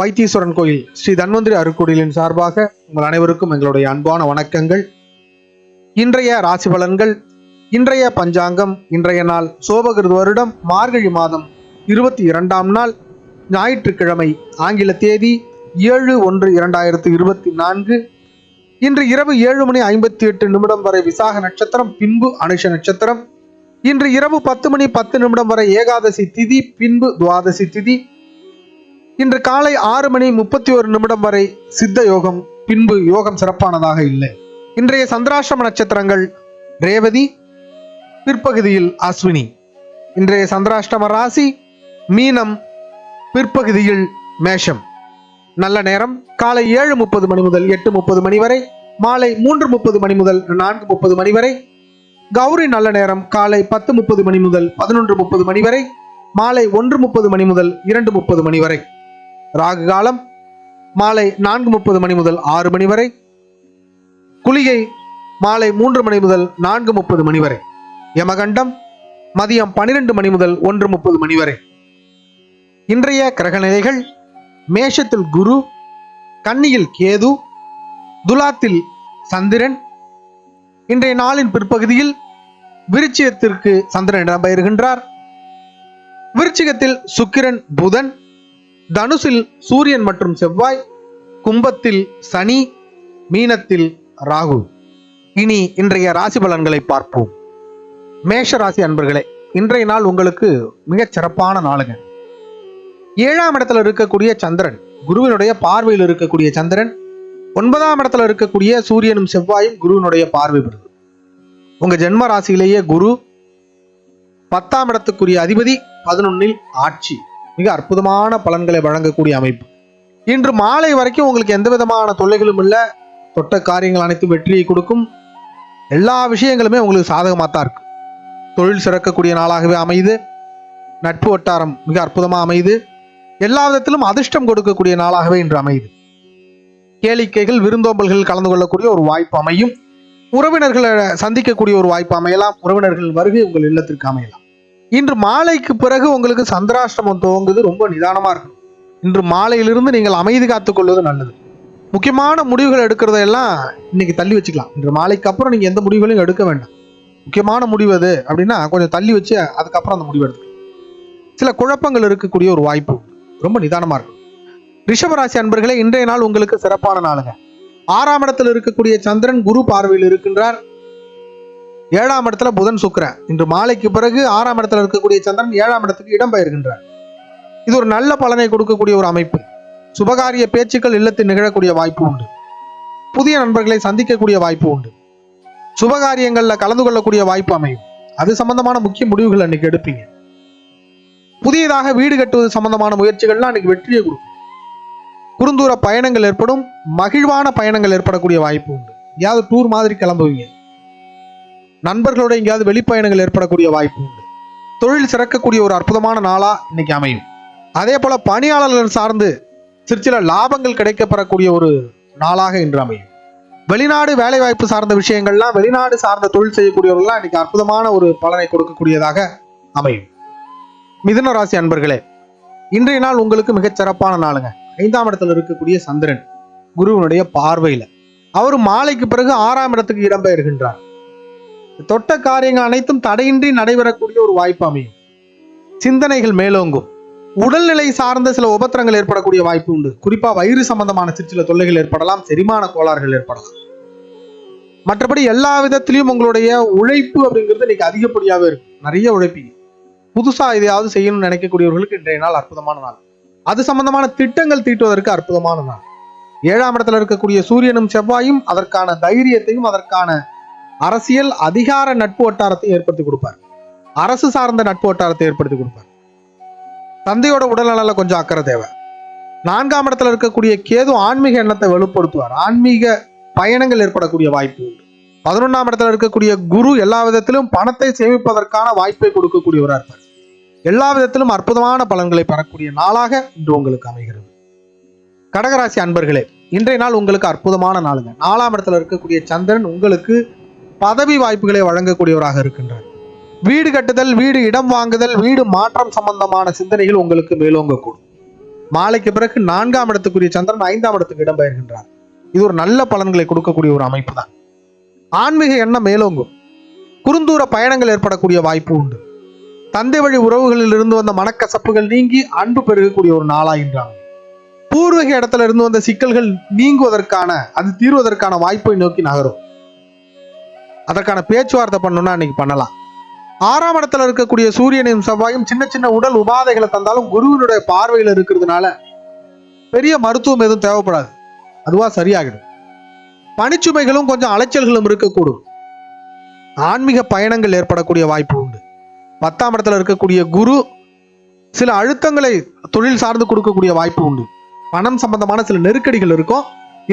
வைத்தீஸ்வரன் கோயில் ஸ்ரீ தன்வந்திரி அருக்குடிலின் சார்பாக உங்கள் அனைவருக்கும் எங்களுடைய அன்பான வணக்கங்கள். இன்றைய ராசி பலன்கள் இன்றைய பஞ்சாங்கம் இன்றைய நாள் சோபகிருது வருடம் மார்கழி மாதம் இருபத்தி இரண்டாம் நாள் ஞாயிற்றுக்கிழமை ஆங்கில தேதி ஏழு ஒன்று இரண்டாயிரத்து இருபத்தி நான்கு. இன்று இரவு ஏழு மணி ஐம்பத்தி எட்டு நிமிடம் வரை விசாக நட்சத்திரம் பின்பு அனுஷ நட்சத்திரம். இன்று இரவு பத்து மணி பத்து நிமிடம் வரை ஏகாதசி திதி பின்பு துவாதசி திதி. இன்று காலை ஆறு மணி முப்பத்தி ஒரு நிமிடம் வரை சித்த யோகம் பின்பு யோகம் சிறப்பானதாக இல்லை. இன்றைய சந்திராஷ்டம நட்சத்திரங்கள் ரேவதி பிற்பகுதியில் அஸ்வினி. இன்றைய சந்திராஷ்டம ராசி மீனம் பிற்பகுதியில் மேஷம். நல்ல நேரம். காலை ஏழு முப்பது மணி முதல் எட்டு முப்பது மணி வரை மாலை மூன்று முப்பது மணி முதல் நான்கு முப்பது மணி வரை கௌரி நல்ல நேரம். காலை பத்து முப்பது மணி முதல் பதினொன்று முப்பது மணி வரை மாலை ஒன்று முப்பது மணி முதல் இரண்டு முப்பது மணி வரை. ராகு காலம் மாலை நான்கு முப்பது மணி முதல் ஆறு மணி வரை. குளிகை மாலை மூன்று மணி முதல் நான்கு முப்பது மணி வரை. யமகண்டம் மதியம் பனிரெண்டு மணி முதல் ஒன்று முப்பது மணி வரை. இன்றைய கிரகநிலைகள் மேஷத்தில் குரு கன்னியில் கேது துலாத்தில் சந்திரன். இன்றைய நாளின் பிற்பகுதியில் விருச்சியத்திற்கு சந்திரன் இடம்பெயர்கின்றார். விருச்சிகத்தில் சுக்கிரன் புதன். தனுசில் சூரியன் மற்றும் செவ்வாய் கும்பத்தில் சனி மீனத்தில் ராகு. இனி இன்றைய ராசி பலன்களை பார்ப்போம். மேஷ ராசி அன்பர்களே இன்றைய நாள் உங்களுக்கு மிகச் சிறப்பான நாளுங்க. ஏழாம் இடத்துல இருக்கக்கூடிய சந்திரன் குருவினுடைய பார்வையில் இருக்கக்கூடிய சந்திரன் ஒன்பதாம் இடத்துல இருக்கக்கூடிய சூரியனும் செவ்வாயும் குருவினுடைய பார்வை பெறுது. உங்க ஜென்ம ராசியிலேயே குரு பத்தாம் இடத்துக்குரிய அதிபதி பதினொன்னில் ஆட்சி. மிக அற்புதமான பலன்களை வழங்கக்கூடிய அமைப்பு. இன்று மாலை வரைக்கும் உங்களுக்கு எந்த விதமான தொல்லைகளும் இல்லை. தொட்ட காரியங்கள் அனைத்தும் வெற்றியை கொடுக்கும். எல்லா விஷயங்களுமே உங்களுக்கு சாதகமாக தான் இருக்கு. தொழில் சிறக்கக்கூடிய நாளாகவே அமையுது. நட்பு வட்டாரம் மிக அற்புதமாக அமையுது. எல்லா விதத்திலும் அதிர்ஷ்டம் கொடுக்கக்கூடிய நாளாகவே இன்று அமையுது. கேளிக்கைகள் விருந்தோம்பல்கள் கலந்து கொள்ளக்கூடிய ஒரு வாய்ப்பு அமையும். உறவினர்களை சந்திக்கக்கூடிய ஒரு வாய்ப்பு அமையலாம். உறவினர்கள் வருகை உங்கள் இல்லத்திற்கு அமையலாம். இன்று மாலைக்கு பிறகு உங்களுக்கு சந்திராஷ்டமம் துவங்குது ரொம்ப நிதானமாக இருக்கும் இன்று மாலையிலிருந்து நீங்கள் அமைதி காத்துக் கொள்வது நல்லது. முக்கியமான முடிவுகள் எடுக்கிறதெல்லாம் இன்னைக்கு தள்ளி வச்சுக்கலாம். இன்று மாலைக்கு அப்புறம் நீங்கள் எந்த முடிவுகளையும் எடுக்க வேண்டாம். முக்கியமான முடிவு அது அப்படின்னா கொஞ்சம் தள்ளி வச்சு அதுக்கப்புறம் அந்த முடிவு எடுத்துக்கலாம். சில குழப்பங்கள் இருக்கக்கூடிய ஒரு வாய்ப்பு. ரொம்ப நிதானமாக இருக்கும் ரிஷபராசி அன்பர்களே இன்றைய நாள் உங்களுக்கு சிறப்பான நாளுங்க. ஆறாம் இடத்தில் இருக்கக்கூடிய சந்திரன் குரு பார்வையில் இருக்கின்றார். ஏழாம் இடத்துல புதன் சுக்கரன். இன்று மாலைக்கு பிறகு ஆறாம் இடத்துல இருக்கக்கூடிய சந்திரன் ஏழாம் இடத்துக்கு இடம்பெயர்கின்றார் இது ஒரு நல்ல பலனை கொடுக்கக்கூடிய ஒரு அமைப்பு. சுபகாரிய பேச்சுக்கள் இல்லத்தில் நிகழக்கூடிய வாய்ப்பு உண்டு. புதிய நண்பர்களை சந்திக்கக்கூடிய வாய்ப்பு உண்டு. சுபகாரியங்களில் கலந்து கொள்ளக்கூடிய வாய்ப்பு அமையும். அது சம்பந்தமான முக்கிய முடிவுகள் அன்னைக்கு எடுப்பீங்க. புதியதாக வீடு கட்டுவது சம்பந்தமான முயற்சிகள்லாம் அன்னைக்கு வெற்றியை கொடுக்கும். குறுந்தூர பயணங்கள் ஏற்படும் மகிழ்வான பயணங்கள் ஏற்படக்கூடிய வாய்ப்பு உண்டு. எங்கேயாவது டூர் மாதிரி கிளம்புவீங்க. நண்பர்களோட எங்கேயாவது வெளிப்பயணங்கள் ஏற்படக்கூடிய வாய்ப்பு உண்டு. தொழில் சிறக்கக்கூடிய ஒரு அற்புதமான நாளா இன்னைக்கு அமையும். அதே போல பணியாளர்கள் சார்ந்து சிற்சில லாபங்கள் கிடைக்கப்பெறக்கூடிய ஒரு நாளாக இன்று அமையும். வெளிநாடு வேலைவாய்ப்பு சார்ந்த விஷயங்கள்லாம் வெளிநாடு சார்ந்த தொழில் செய்யக்கூடியவர்கள்லாம் இன்னைக்கு அற்புதமான ஒரு பலனை கொடுக்கக்கூடியதாக அமையும். மிதுன ராசி அன்பர்களே இன்றைய நாள் உங்களுக்கு மிகச் சிறப்பான நாளுங்க. ஐந்தாம் இடத்துல இருக்கக்கூடிய சந்திரன் குருவினுடைய பார்வையில. அவர் மாலைக்கு பிறகு ஆறாம் இடத்துக்கு இடம்பெயர்கின்றார். தொட்ட காரியங்கள் அனைத்தும் தடையின்றி நடைபெறக்கூடிய ஒரு வாய்ப்பு அமையும். சிந்தனைகள் மேலோங்கும். உடல்நிலை சார்ந்த சில உபத்திரங்கள் ஏற்படக்கூடிய வாய்ப்பு உண்டு. குறிப்பா வயிறு சம்பந்தமான சிற்சில தொல்லைகள் ஏற்படலாம் செரிமான கோளாறுகள் ஏற்படலாம். மற்றபடி எல்லா விதத்திலையும் உங்களுடைய உழைப்பு அப்படிங்கிறது இன்னைக்கு அதிகப்படியாகவே இருக்கும் நிறைய உழைப்பீங்க. புதுசா எதையாவது செய்யணும்னு நினைக்கக்கூடியவர்களுக்கு இன்றைய நாள் அற்புதமான நாள். அது சம்பந்தமான திட்டங்கள் தீட்டுவதற்கு அற்புதமான நாள். ஏழாம் இடத்துல இருக்கக்கூடிய சூரியனும் செவ்வாயும் அதற்கான தைரியத்தையும் அதற்கான அரசியல் அதிகார நட்பு வட்டாரத்தை ஏற்படுத்தி கொடுப்பார். அரசு சார்ந்த நட்பு வட்டாரத்தை ஏற்படுத்தி கொடுப்பார். தந்தையோட உடல்நல கொஞ்சம் அக்கறை தேவை. நான்காம் இடத்துல இருக்கக்கூடிய கேது ஆன்மீக எண்ணத்தை வலுப்படுத்துவார். ஆன்மீக பயணங்கள் ஏற்படக்கூடிய வாய்ப்பு உண்டு. பதினொன்றாம் இடத்துல இருக்கக்கூடிய குரு எல்லா விதத்திலும் பணத்தை சேமிப்பதற்கான வாய்ப்பை கொடுக்கக்கூடியவராக இருப்பார். எல்லா விதத்திலும் அற்புதமான பலன்களை பெறக்கூடிய நாளாக இன்று உங்களுக்கு அமைகிறது. கடகராசி அன்பர்களே இன்றைய நாள் உங்களுக்கு அற்புதமான நாளுங்க. நாலாம் இடத்துல இருக்கக்கூடிய சந்திரன் உங்களுக்கு பதவி வாய்ப்புகளை வழங்கக்கூடியவராக இருக்கின்றார். வீடு கட்டுதல் வீடு இடம் வாங்குதல் வீடு மாற்றம் சம்பந்தமான சிந்தனைகள் உங்களுக்கு மேலோங்கக்கூடும். மாலைக்கு பிறகு நான்காம் இடத்துக்குரிய சந்திரன் ஐந்தாம் இடத்துக்கு இடம்பெயர்கின்றார். இது ஒரு நல்ல பலன்களை கொடுக்கக்கூடிய ஒரு அமைப்பு தான் ஆன்மீக எண்ணம் மேலோங்கும். குறுந்தூர பயணங்கள் ஏற்படக்கூடிய வாய்ப்பு உண்டு. தந்தை வழி உறவுகளில் இருந்து வந்த மனக்கசப்புகள் நீங்கி அன்பு பெருகக்கூடிய ஒரு நாளாகின்றான் பூர்வீக இடத்துல இருந்து வந்த சிக்கல்கள் நீங்குவதற்கான அது தீர்வதற்கான வாய்ப்பை நோக்கி நகரும். அதற்கான பேச்சுவார்த்தை பண்ணணும்னா அன்னைக்கு பண்ணலாம். ஆறாம் இடத்துல இருக்கக்கூடிய சூரியனையும் செவ்வாயும் சின்ன சின்ன உடல் உபாதைகளை தந்தாலும் குருவினுடைய பார்வையில் இருக்கிறதுனால பெரிய மருத்துவம் எதுவும் தேவைப்படாது. அதுவா சரியாகிடும் பணிச்சுமைகளும் கொஞ்சம் அலைச்சல்களும் இருக்கக்கூடும். ஆன்மீக பயணங்கள் ஏற்படக்கூடிய வாய்ப்பு உண்டு. பத்தாம் இடத்துல இருக்கக்கூடிய குரு சில அழுத்தங்களை தொழில் சார்ந்து கொடுக்கக்கூடிய வாய்ப்பு உண்டு. பணம் சம்பந்தமான சில நெருக்கடிகள் இருக்கும்.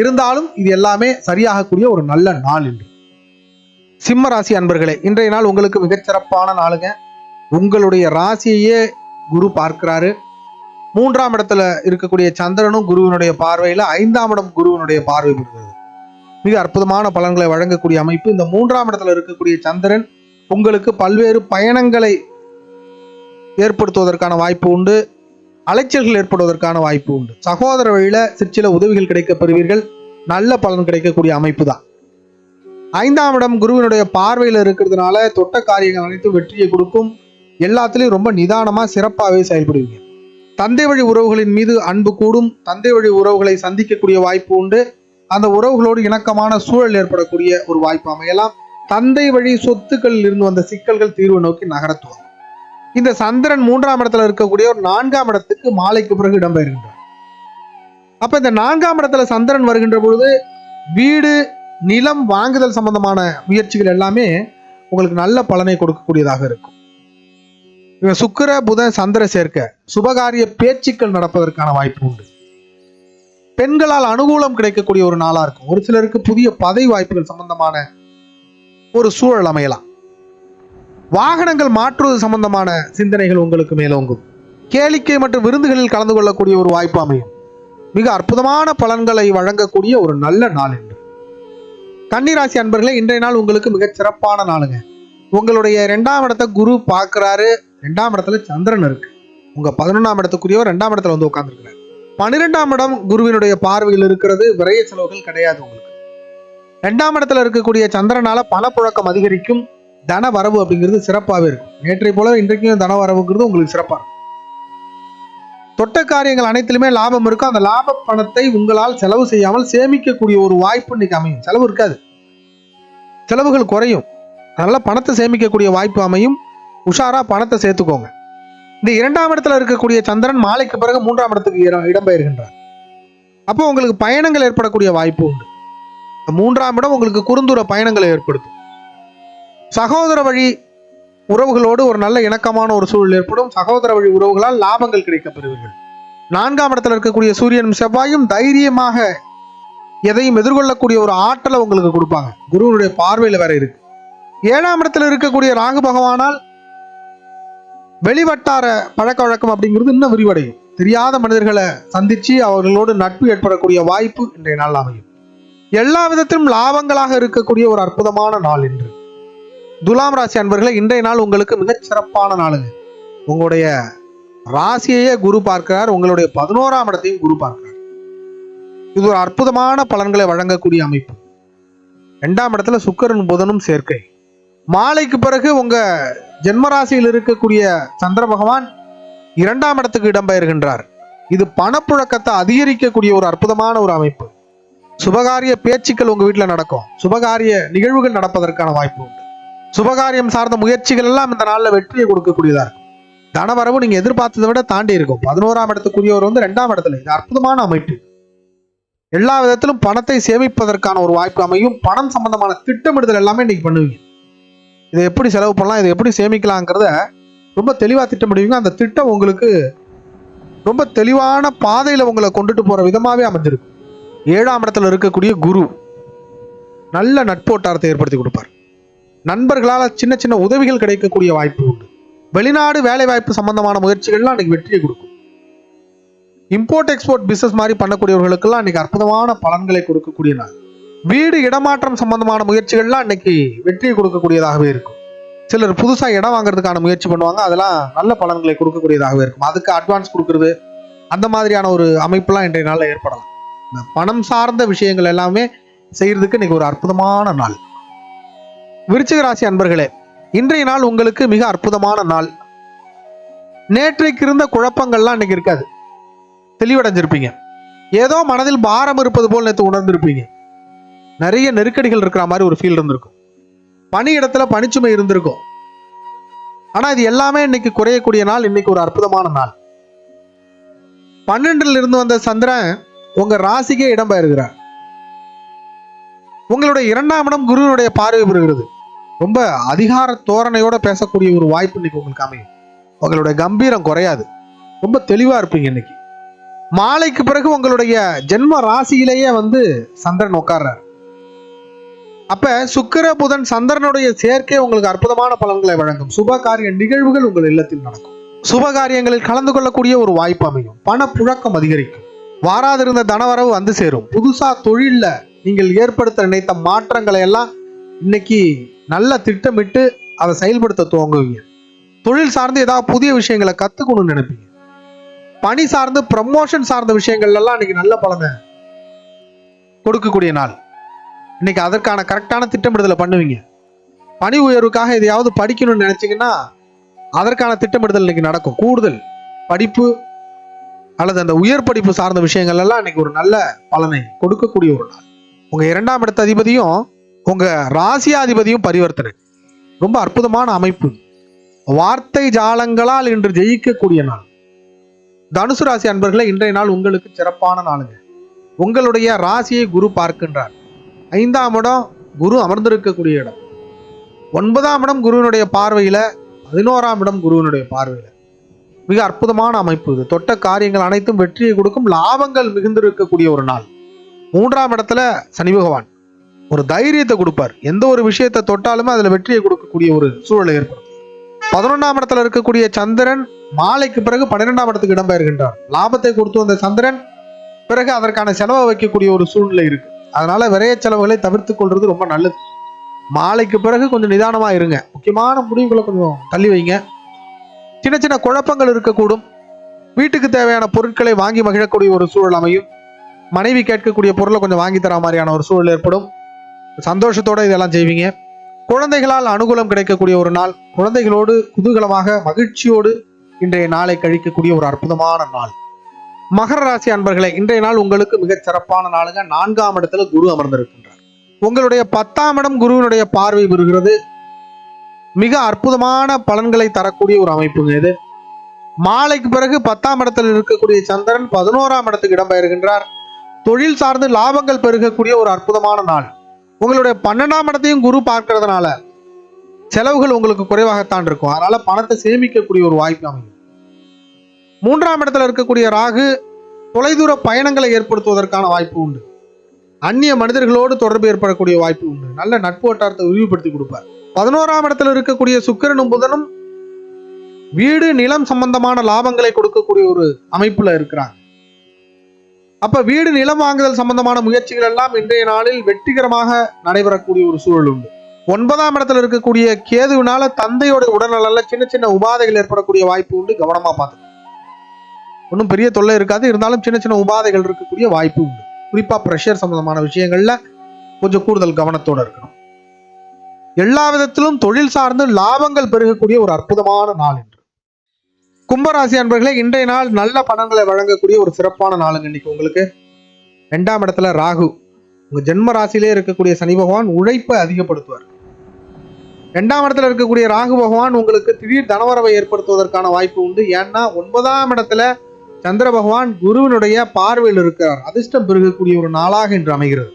இருந்தாலும் இது எல்லாமே சரியாகக்கூடிய ஒரு நல்ல நாள் என்று சிம்ம ராசி அன்பர்களே இன்றைய நாள் உங்களுக்கு மிகச்சிறப்பான நாளுங்க. உங்களுடைய ராசியையே குரு பார்க்கிறாரு. மூன்றாம் இடத்துல இருக்கக்கூடிய சந்திரனும் குருவினுடைய பார்வையில ஐந்தாம் இடம் குருவினுடைய பார்வை பெறுகிறது. மிக அற்புதமான பலன்களை வழங்கக்கூடிய அமைப்பு. இந்த மூன்றாம் இடத்துல இருக்கக்கூடிய சந்திரன் உங்களுக்கு பல்வேறு பயணங்களை ஏற்படுத்துவதற்கான வாய்ப்பு உண்டு. அலைச்சல்கள் ஏற்படுவதற்கான வாய்ப்பு உண்டு. சகோதர வழியில சிற்சில உதவிகள் கிடைக்க பெறுவீர்கள். நல்ல பலன் கிடைக்கக்கூடிய அமைப்பு தான். ஐந்தாம் இடம் குருவினுடைய பார்வையில் இருக்கிறதுனால தொட்ட காரியங்கள் அனைத்தும் வெற்றியை கொடுக்கும். எல்லாத்துலேயும் ரொம்ப நிதானமா சிறப்பாகவே செயல்படுவீங்க. தந்தை வழி உறவுகளின் மீது அன்பு கூடும். தந்தை வழி உறவுகளை சந்திக்கக்கூடிய வாய்ப்பு உண்டு. அந்த உறவுகளோடு இணக்கமான சூழல் ஏற்படக்கூடிய ஒரு வாய்ப்பு அமையலாம். தந்தை வழி சொத்துக்களில் இருந்து வந்த சிக்கல்கள் தீர்வு நோக்கி நகரத்துவம் இந்த சந்திரன் மூன்றாம் இடத்துல இருக்கக்கூடிய ஒரு நான்காம் இடத்துக்கு மாலைக்கு பிறகு இடம்பெயர்கின்றார். அப்ப இந்த நான்காம் இடத்துல சந்திரன் வருகின்ற பொழுது வீடு நிலம் வாங்குதல் சம்பந்தமான முயற்சிகள் எல்லாமே உங்களுக்கு நல்ல பலனை கொடுக்கக்கூடியதாக இருக்கும். இவன் சுக்கிர புத சந்திர சேர்க்க சுபகாரிய பேச்சுக்கள் நடப்பதற்கான வாய்ப்பு உண்டு. பெண்களால் அனுகூலம் கிடைக்கக்கூடிய ஒரு நாளா இருக்கும். ஒரு சிலருக்கு புதிய பதவி வாய்ப்புகள் சம்பந்தமான ஒரு சூழல் அமையலாம். வாகனங்கள் மாற்றுவது சம்பந்தமான சிந்தனைகள் உங்களுக்கு மேலோங்கும். கேளிக்கை மற்றும் விருந்துகளில் கலந்து கொள்ளக்கூடிய ஒரு வாய்ப்பு அமையும். மிக அற்புதமான பலன்களை வழங்கக்கூடிய ஒரு நல்ல நாள் என்று கன்னிராசி அன்பர்களே இன்றைய நாள் உங்களுக்கு மிக சிறப்பான நாளுங்க. உங்களுடைய ரெண்டாம் இடத்த குரு பார்க்குறாரு. ரெண்டாம் இடத்துல சந்திரன் இருக்கு. உங்க பதினொன்றாம் இடத்துக்குரியவர் ரெண்டாம் இடத்துல வந்து உட்காந்துருக்கிறார் பன்னிரெண்டாம் இடம் குருவினுடைய பார்வையில் இருக்கிறது. விரைய செலவுகள் கிடையாது உங்களுக்கு. ரெண்டாம் இடத்துல இருக்கக்கூடிய சந்திரனால பணப்புழக்கம் அதிகரிக்கும். தன வரவு அப்படிங்கிறது சிறப்பாகவே இருக்கும். நேற்றை போல இன்றைக்கும் தன வரவுங்கிறது உங்களுக்கு சிறப்பாக இருக்கும். தொட்ட காரியங்கள் அனைத்திலுமே லாபம் இருக்கும் அந்த லாப பணத்தை உங்களால் செலவு செய்யாமல் சேமிக்கக்கூடிய ஒரு வாய்ப்பு இன்னைக்கு அமையும். செலவு இருக்காது. செலவுகள் குறையும். அதனால் பணத்தை சேமிக்கக்கூடிய வாய்ப்பு அமையும். உஷாராக பணத்தை சேர்த்துக்கோங்க. இந்த இரண்டாம் இடத்துல இருக்கக்கூடிய சந்திரன் மாலைக்கு பிறகு மூன்றாம் இடத்துக்கு இடம் இடம்பெயர்கின்றார். அப்போ உங்களுக்கு பயணங்கள் ஏற்படக்கூடிய வாய்ப்பு உண்டு. மூன்றாம் இடம் உங்களுக்கு குறுந்தூர பயணங்களை ஏற்படுத்தும். சகோதர வழி உறவுகளோடு ஒரு நல்ல இணக்கமான ஒரு சூழல் ஏற்படும். சகோதர வழி உறவுகளால் லாபங்கள் கிடைக்கப்பெறுவீர்கள். நான்காம் இடத்துல இருக்கக்கூடிய சூரியனும் செவ்வாயும் தைரியமாக எதையும் எதிர்கொள்ளக்கூடிய ஒரு ஆற்றலை உங்களுக்கு கொடுப்பாங்க. குருவனுடைய பார்வையில் வேற இருக்கு. ஏழாம் இடத்துல இருக்கக்கூடிய ராகு பகவானால் வெளிவட்டார பழக்க வழக்கம் அப்படிங்கிறது இன்னும் விரிவடையும். தெரியாத மனிதர்களை சந்திச்சு அவர்களோடு நட்பு ஏற்படக்கூடிய வாய்ப்பு இன்றைய நாள் அமையும். எல்லா விதத்திலும் லாபங்களாக இருக்கக்கூடிய ஒரு அற்புதமான நாள் இன்று. துலாம் ராசி அன்பர்களே இன்றைய நாள் உங்களுக்கு மிகச் சிறப்பான நாளுங்க. உங்களுடைய ராசியையே குரு பார்க்கிறார் உங்களுடைய பதினோராம் இடத்தையும் குரு பார்க்கிறார். இது ஒரு அற்புதமான பலன்களை வழங்கக்கூடிய அமைப்பு. ரெண்டாம் இடத்துல சுக்கரன் புதனும் சேர்க்கை. மாலைக்கு பிறகு உங்க ஜென்மராசியில் இருக்கக்கூடிய சந்திர பகவான் இரண்டாம் இடத்துக்கு இடம்பெயர்கின்றார். இது பணப்புழக்கத்தை அதிகரிக்கக்கூடிய ஒரு அற்புதமான ஒரு அமைப்பு. சுபகாரிய பேச்சுக்கள் உங்க வீட்டில் நடக்கும். சுபகாரிய நிகழ்வுகள் நடப்பதற்கான வாய்ப்பு உண்டு. சுபகாரியம் சார்ந்த முயற்சிகள் எல்லாம் இந்த நாளில் வெற்றியை கொடுக்கக்கூடியதா இருக்கும். தனவரவு நீங்க எதிர்பார்த்ததை விட தாண்டி இருக்கும். பதினோராம் இடத்துக்குரியவர் வந்து ரெண்டாம் இடத்துல. இது அற்புதமான அமைப்பு. எல்லா விதத்திலும் பணத்தை சேமிப்பதற்கான ஒரு வாய்ப்பு அமையும். பணம் சம்பந்தமான திட்டமிடுதல் எல்லாமே இன்னைக்கு பண்ணுவீங்க. இதை எப்படி செலவு பண்ணலாம்? இதை எப்படி சேமிக்கலாங்கிறத ரொம்ப தெளிவாக திட்டமிடுவீங்க. அந்த திட்டம் உங்களுக்கு ரொம்ப தெளிவான பாதையில் உங்களை கொண்டுட்டு போகிற விதமாகவே அமைஞ்சிருக்கும். ஏழாம் இடத்துல இருக்கக்கூடிய குரு நல்ல நட்போட்டாரத்தை ஏற்படுத்தி கொடுப்பார். நண்பர்களால் சின்ன சின்ன உதவிகள் கிடைக்கக்கூடிய வாய்ப்பு உண்டு. வெளிநாடு வேலை வாய்ப்பு சம்பந்தமான முயற்சிகள்லாம் அன்னைக்கு வெற்றியை கொடுக்கும். இம்போர்ட் எக்ஸ்போர்ட் பிசினஸ் மாதிரி பண்ணக்கூடியவர்களுக்கெல்லாம் இன்னைக்கு அற்புதமான பலன்களை கொடுக்கக்கூடிய நாள். வீடு இடமாற்றம் சம்பந்தமான முயற்சிகள்லாம் இன்னைக்கு வெற்றியை கொடுக்கக்கூடியதாகவே இருக்கும். சிலர் புதுசாக இடம் வாங்குறதுக்கான முயற்சி பண்ணுவாங்க. அதெல்லாம் நல்ல பலன்களை கொடுக்கக்கூடியதாகவே இருக்கும். அதுக்கு அட்வான்ஸ் கொடுக்கறது அந்த மாதிரியான ஒரு அமைப்புலாம் இன்றைய நாளில் ஏற்படலாம். இந்த பணம் சார்ந்த விஷயங்கள் எல்லாமே செய்யறதுக்கு இன்னைக்கு ஒரு அற்புதமான நாள். விருச்சிக ராசி அன்பர்களே இன்றைய நாள் உங்களுக்கு மிக அற்புதமான நாள். நேற்றைக்கு இருந்த குழப்பங்கள்லாம் இன்னைக்கு இருக்காது. தெளிவடைஞ்சிருப்பீங்க. ஏதோ மனதில் பாரம் இருப்பது போல் நேற்று உணர்ந்திருப்பீங்க. நிறைய நெருக்கடிகள் இருக்கிற மாதிரி ஒரு ஃபீல் இருந்திருக்கும். பணி இடத்துல பணிச்சுமை இருந்திருக்கும். ஆனா இது எல்லாமே இன்னைக்கு குறையக்கூடிய நாள் இன்னைக்கு ஒரு அற்புதமான நாள். பன்னெண்டுல இருந்து வந்த சந்திரன் உங்க ராசிக்கே இடம்பெயர்கிறார் உங்களுடைய இரண்டாம் இடம் குருவினுடைய பார்வை பெறுகிறது. ரொம்ப அதிகார தோரணையோட பேசக்கூடிய ஒரு வாய்ப்பு இன்னைக்கு உங்களுக்கு அமையும். உங்களுடைய கம்பீரம் குறையாது. ரொம்ப தெளிவா இருப்பீங்க இன்னைக்கு. மாலைக்கு பிறகு உங்களுடைய ஜென்ம ராசியிலேயே வந்து சந்திரன் உட்கார்றார். அப்ப சுக்கிர புதன் சந்திரனுடைய சேர்க்கை உங்களுக்கு அற்புதமான பலன்களை வழங்கும். சுப காரிய நிகழ்வுகள் உங்கள் இல்லத்தில் நடக்கும். சுப காரியங்களில் கலந்து கொள்ளக்கூடிய ஒரு வாய்ப்பு அமையும். பணப்புழக்கம் அதிகரிக்கும். வாராதிருந்த தனவரவு வந்து சேரும். புதுசா தொழில்ல நீங்கள் ஏற்படுத்த நினைத்த மாற்றங்களை எல்லாம் இன்னைக்கு நல்ல திட்டமிட்டு அதை செயல்படுத்த துவங்குவீங்க. தொழில் சார்ந்து ஏதாவது புதிய விஷயங்களை கற்றுக்கணும்னு நினைப்பீங்க. பணி சார்ந்து ப்ரமோஷன் சார்ந்த விஷயங்கள்லாம் இன்னைக்கு நல்ல பலனை கொடுக்கக்கூடிய நாள். இன்னைக்கு அதற்கான கரெக்டான திட்டமிடுதலை பண்ணுவீங்க. பணி உயர்வுக்காக எதையாவது படிக்கணும்னு நினச்சிங்கன்னா அதற்கான திட்டமிடுதல் இன்னைக்கு நடக்கும். கூடுதல் படிப்பு அல்லது அந்த உயர் படிப்பு சார்ந்த விஷயங்கள் எல்லாம் இன்னைக்கு ஒரு நல்ல பலனை கொடுக்கக்கூடிய ஒரு நாள். உங்க இரண்டாம் இடத்த அதிபதியும் உங்க ராசியாதிபதியும் பரிவர்த்தனை. ரொம்ப அற்புதமான அமைப்பு. வார்த்தை ஜாலங்களால் இன்று ஜெயிக்கக்கூடிய நாள். தனுசு ராசி அன்பர்களே இன்றைய நாள் உங்களுக்கு சிறப்பான நாளுங்க. உங்களுடைய ராசியை குரு பார்க்கின்றார். ஐந்தாம் இடம் குரு அமர்ந்திருக்கக்கூடிய இடம். ஒன்பதாம் இடம் குருவினுடைய பார்வையில பதினோராம் இடம் குருவினுடைய பார்வையில. மிக அற்புதமான அமைப்பு இது. தொட்ட காரியங்கள் அனைத்தும் வெற்றியை கொடுக்கும் லாபங்கள் மிகுந்திருக்கக்கூடிய ஒரு நாள். மூன்றாம் இடத்துல சனி பகவான். ஒரு தைரியத்தை கொடுப்பார். எந்த ஒரு விஷயத்தை தொட்டாலுமே அதில் வெற்றியை கொடுக்கக்கூடிய ஒரு சூழலை ஏற்படும். பதினொன்றாம் இடத்துல இருக்கக்கூடிய சந்திரன் மாலைக்கு பிறகு பன்னிரெண்டாம் இடத்துக்கு இடம்பெயர்கின்றார் லாபத்தை கொடுத்து வந்த சந்திரன் பிறகு அதற்கான செலவை வைக்கக்கூடிய ஒரு சூழ்நிலை இருக்கு. அதனால விரைய செலவுகளை தவிர்த்து கொள்வது ரொம்ப நல்லது. மாலைக்கு பிறகு கொஞ்சம் நிதானமா இருங்க. முக்கியமான முடிவுகளை கொஞ்சம் தள்ளி வைங்க. சின்ன சின்ன குழப்பங்கள் இருக்கக்கூடும். வீட்டுக்கு தேவையான பொருட்களை வாங்கி மகிழக்கூடிய ஒரு சூழல் அமையும். மனைவி கேட்கக்கூடிய பொருளை கொஞ்சம் வாங்கி தர மாதிரியான ஒரு சூழல் ஏற்படும். சந்தோஷத்தோட இதெல்லாம் செய்வீங்க. குழந்தைகளால் அனுகூலம் கிடைக்கக்கூடிய ஒரு நாள் குழந்தைகளோடு குதூகலமாக மகிழ்ச்சியோடு இன்றைய நாளை கழிக்கக்கூடிய ஒரு அற்புதமான நாள். மகர ராசி அன்பர்களே இன்றைய நாள் உங்களுக்கு மிகச் சிறப்பான நாளுங்க. நான்காம் இடத்துல குரு அமர்ந்திருக்கின்றார். உங்களுடைய பத்தாம் இடம் குருவினுடைய பார்வை பெறுகிறது. மிக அற்புதமான பலன்களை தரக்கூடிய ஒரு அமைப்புங்க இது. மாலைக்கு பிறகு பத்தாம் இடத்தில் இருக்கக்கூடிய சந்திரன் பதினோராம் இடத்துக்கு இடம்பெயர்கின்றார். தொழில் சார்ந்து லாபங்கள் பெருகக்கூடிய ஒரு அற்புதமான நாள். உங்களுடைய பன்னெண்டாம் இடத்தையும் குரு பார்க்கறதுனால செலவுகள் உங்களுக்கு குறைவாகத்தான் இருக்கும். அதனால பணத்தை சேமிக்கக்கூடிய ஒரு வாய்ப்பு அமையும். மூன்றாம் இடத்துல இருக்கக்கூடிய ராகு தொலைதூர பயணங்களை ஏற்படுத்துவதற்கான வாய்ப்பு உண்டு. அந்நிய மனிதர்களோடு தொடர்பு ஏற்படக்கூடிய வாய்ப்பு உண்டு. நல்ல நட்பு வட்டாரத்தை விரிவுபடுத்தி கொடுப்பார். பதினோராம் இடத்துல இருக்கக்கூடிய சுக்கரனும் புதனும் வீடு நிலம் சம்பந்தமான லாபங்களை கொடுக்கக்கூடிய ஒரு அமைப்புல இருக்கிறாங்க. அப்ப வீடு நிலம் வாங்குதல் சம்பந்தமான முயற்சிகள் எல்லாம் இன்றைய நாளில் வெற்றிகரமாக நடைபெறக்கூடிய ஒரு சூழல் உண்டு. ஒன்பதாம் இடத்துல இருக்கக்கூடிய கேதுவினால தந்தையோட உடல்நலன்ல சின்ன சின்ன உபாதைகள் ஏற்படக்கூடிய வாய்ப்பு உண்டு. கவனமா பார்த்து. ஒன்றும் பெரிய தொல்லை இருக்காது. இருந்தாலும் சின்ன சின்ன உபாதைகள் இருக்கக்கூடிய வாய்ப்பு உண்டு. குறிப்பா ப்ரெஷர் சம்பந்தமான விஷயங்கள்ல கொஞ்சம் கூடுதல் கவனத்தோட இருக்கணும். எல்லா விதத்திலும் தொழில் சார்ந்து லாபங்கள் பெருகக்கூடிய ஒரு அற்புதமான நாள் என்று கும்பராசி அன்பர்களே இன்றைய நாள் நல்ல பணங்களை வழங்கக்கூடிய ஒரு சிறப்பான நாளுங்க இன்னைக்கு உங்களுக்கு. ரெண்டாம் இடத்துல ராகு. உங்க ஜென்ம ராசியிலே இருக்கக்கூடிய சனி பகவான் உழைப்பை அதிகப்படுத்துவார். ரெண்டாம் இடத்துல இருக்கக்கூடிய ராகு பகவான் உங்களுக்கு திடீர் தனவரவை ஏற்படுத்துவதற்கான வாய்ப்பு உண்டு. ஏன்னா ஒன்பதாம் இடத்துல சந்திர பகவான் குருவினுடைய பார்வையில் இருக்கிறார். அதிர்ஷ்டம் பெருகக்கூடிய ஒரு நாளாக இன்று அமைகிறது.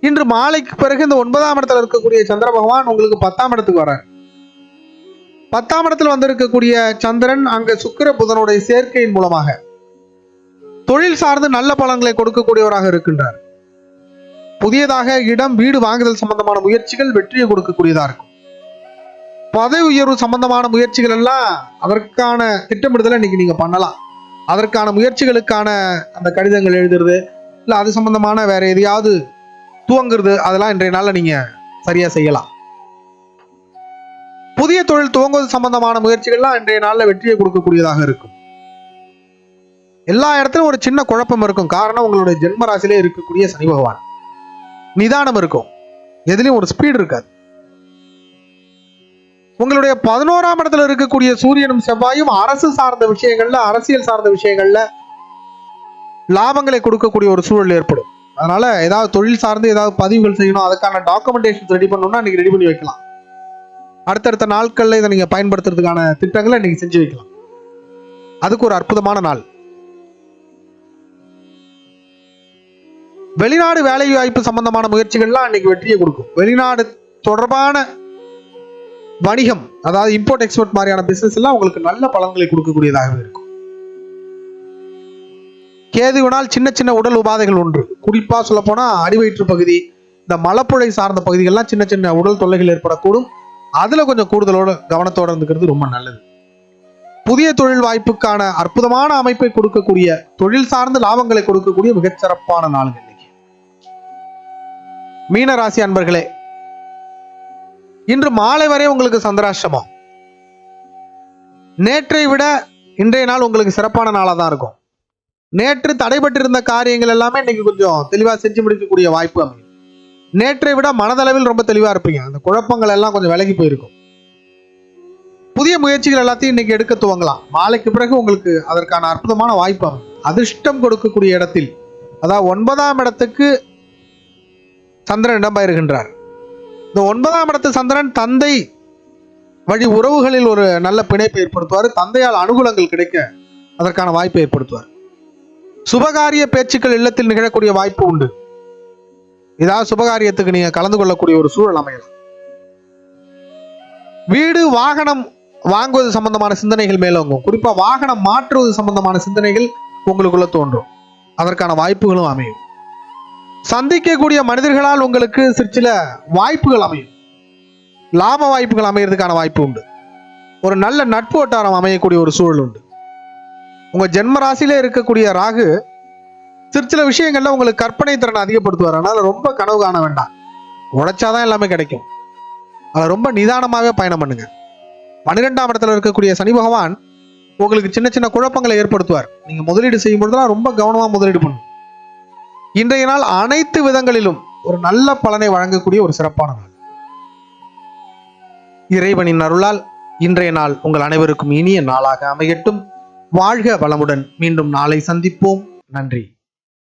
இன்று மாலைக்கு பிறகு இந்த ஒன்பதாம் இடத்துல இருக்கக்கூடிய சந்திர பகவான் உங்களுக்கு பத்தாம் இடத்துக்கு வரார் பத்தாம் இடத்தில் வந்திருக்கக்கூடிய சந்திரன் அங்கு சுக்கிர புதனுடைய சேர்க்கையின் மூலமாக தொழில் சார்ந்து நல்ல பலன்களை கொடுக்கக்கூடியவராக இருக்கின்றார். புதியதாக இடம் வீடு வாங்குதல் சம்பந்தமான முயற்சிகள் வெற்றியை கொடுக்கக்கூடியதாக இருக்கும். பதவி உயர்வு சம்பந்தமான முயற்சிகள் எல்லாம் அதற்கான திட்டமிடுதலை இன்னைக்கு நீங்க பண்ணலாம். அதற்கான முயற்சிகளுக்கான அந்த கடிதங்கள் எழுதுறது இல்லை அது சம்பந்தமான வேற எதையாவது துவங்குறது அதெல்லாம் இன்றைய நாளில் நீங்க சரியா செய்யலாம். புதிய தொழில் துவங்குவது சம்பந்தமான முயற்சிகள்லாம் இன்றைய நாளில் வெற்றியை கொடுக்கக்கூடியதாக இருக்கும். எல்லா இடத்துலையும் ஒரு சின்ன குழப்பம் இருக்கும். காரணம் உங்களுடைய ஜென்ம ராசியிலே இருக்கக்கூடிய சனி பகவான். நிதானம் இருக்கும். எதுலேயும் ஒரு ஸ்பீடு இருக்காது. உங்களுடைய பதினோராம் இடத்துல இருக்கக்கூடிய சூரியனும் செவ்வாயும் அரசு சார்ந்த விஷயங்கள்ல அரசியல் சார்ந்த விஷயங்கள்ல லாபங்களை கொடுக்கக்கூடிய ஒரு சூழல் ஏற்படும். அதனால ஏதாவது தொழில் சார்ந்து ஏதாவது பதிவுகள் செய்யணும் அதுக்கான டாக்குமெண்டேஷன் ரெடி பண்ணணும்னா இன்னைக்கு ரெடி பண்ணி வைக்கலாம். அடுத்தடுத்த நாட்களில் இதை நீங்கள் பயன்படுத்துறதுக்கான திட்டங்களை நீங்கள் செஞ்சு வைக்கலாம். அதுக்கு ஒரு அற்புதமான நாள். வெளிநாடு வேலை வாய்ப்பு சம்பந்தமான முயற்சிகள்லாம் இன்னைக்கு வெற்றியை கொடுக்கும். வெளிநாடு தொடர்பான வணிகம் அதாவது இம்போர்ட் எக்ஸ்போர்ட் மாதிரியான பிசினஸ் எல்லாம் உங்களுக்கு நல்ல பலன்களை கொடுக்கக்கூடியதாகவே இருக்கும். கேதுவினால் சின்ன சின்ன உடல் உபாதைகள் ஒன்று. குறிப்பா சொல்ல போனா அடிவயிற்று பகுதி இந்த மலப்புழை சார்ந்த பகுதிகள்லாம் சின்ன சின்ன உடல் தொல்லைகள் ஏற்படக்கூடும். அதுல கொஞ்சம் கூடுதலோட கவனத்தோடு இருந்துக்கிறது ரொம்ப நல்லது. புதிய தொழில் வாய்ப்புக்கான அற்புதமான அமைப்பை கொடுக்கக்கூடிய தொழில் சார்ந்த லாபங்களை கொடுக்கக்கூடிய மிகச்சிறப்பான நாளுங்க இன்னைக்கு. மீன ராசி அன்பர்களே இன்று மாலை வரை உங்களுக்கு சந்திராஷ்டமம். நேற்றை விட இன்றைய நாள் உங்களுக்கு சிறப்பான நாளாக தான் இருக்கும். நேற்று தடைபட்டிருந்த காரியங்கள் எல்லாமே இன்னைக்கு கொஞ்சம் தெளிவாக செஞ்சு முடிக்கக்கூடிய வாய்ப்பு அமையும். நேற்றை விட மனதளவில் ரொம்ப தெளிவாக இருப்பீங்க. அந்த குழப்பங்கள் எல்லாம் கொஞ்சம் விலகி போயிருக்கும். புதிய முயற்சிகள் எல்லாத்தையும் இன்னைக்கு எடுக்க துவங்கலாம். மாலைக்கு பிறகு உங்களுக்கு அதற்கான அற்புதமான வாய்ப்பு அதிர்ஷ்டம் கொடுக்கக்கூடிய இடத்தில் அதாவது ஒன்பதாம் இடத்துக்கு சந்திரன் இடம்பெயர்கின்றார். இந்த ஒன்பதாம் இடத்து சந்திரன் தந்தை வழி உறவுகளில் ஒரு நல்ல பிணைப்பை ஏற்படுத்துவார். தந்தையால் அனுகூலங்கள் கிடைக்க அதற்கான வாய்ப்பை ஏற்படுத்துவார். சுபகாரிய பேச்சுக்கள் இல்லத்தில் நிகழக்கூடிய வாய்ப்பு உண்டு. ஏதாவது சுபகாரியத்துக்கு நீங்க கலந்து கொள்ளக்கூடிய ஒரு சூழல் அமையலாம். வீடு வாகனம் வாங்குவது சம்பந்தமான சிந்தனைகள் மேலோங்கும் குறிப்பா வாகனம் மாற்றுவது சம்பந்தமான சிந்தனைகள் உங்களுக்குள்ள தோன்றும். அதற்கான வாய்ப்புகளும் அமையும். சந்திக்கக்கூடிய மனிதர்களால் உங்களுக்கு சிற்சில வாய்ப்புகள் அமையும். லாப வாய்ப்புகள் அமையிறதுக்கான வாய்ப்பு உண்டு. ஒரு நல்ல நட்பு வட்டாரம் அமையக்கூடிய ஒரு சூழல் உண்டு. உங்க ஜென்ம ராசியிலே இருக்கக்கூடிய ராகு சிற்சில விஷயங்கள்ல உங்களுக்கு கற்பனை திறனை அதிகப்படுத்துவார். அதனால ரொம்ப கனவு காண வேண்டாம். உழைச்சாதான் எல்லாமே கிடைக்கும். அதை ரொம்ப நிதானமாகவே பயணம் பண்ணுங்க. பன்னிரெண்டாம் இடத்துல இருக்கக்கூடிய சனி பகவான் உங்களுக்கு சின்ன சின்ன குழப்பங்களை ஏற்படுத்துவார். நீங்க முதலீடு செய்யும் பொழுதுலாம் ரொம்ப கவனமா முதலீடு பண்ணும் இன்றைய நாள் அனைத்து விதங்களிலும் ஒரு நல்ல பலனை வழங்கக்கூடிய ஒரு சிறப்பான நாள். இறைவனின் அருளால் இன்றைய நாள் உங்கள் அனைவருக்கும் இனிய நாளாக அமையட்டும். வாழ்க வளமுடன். மீண்டும் நாளை சந்திப்போம். நன்றி.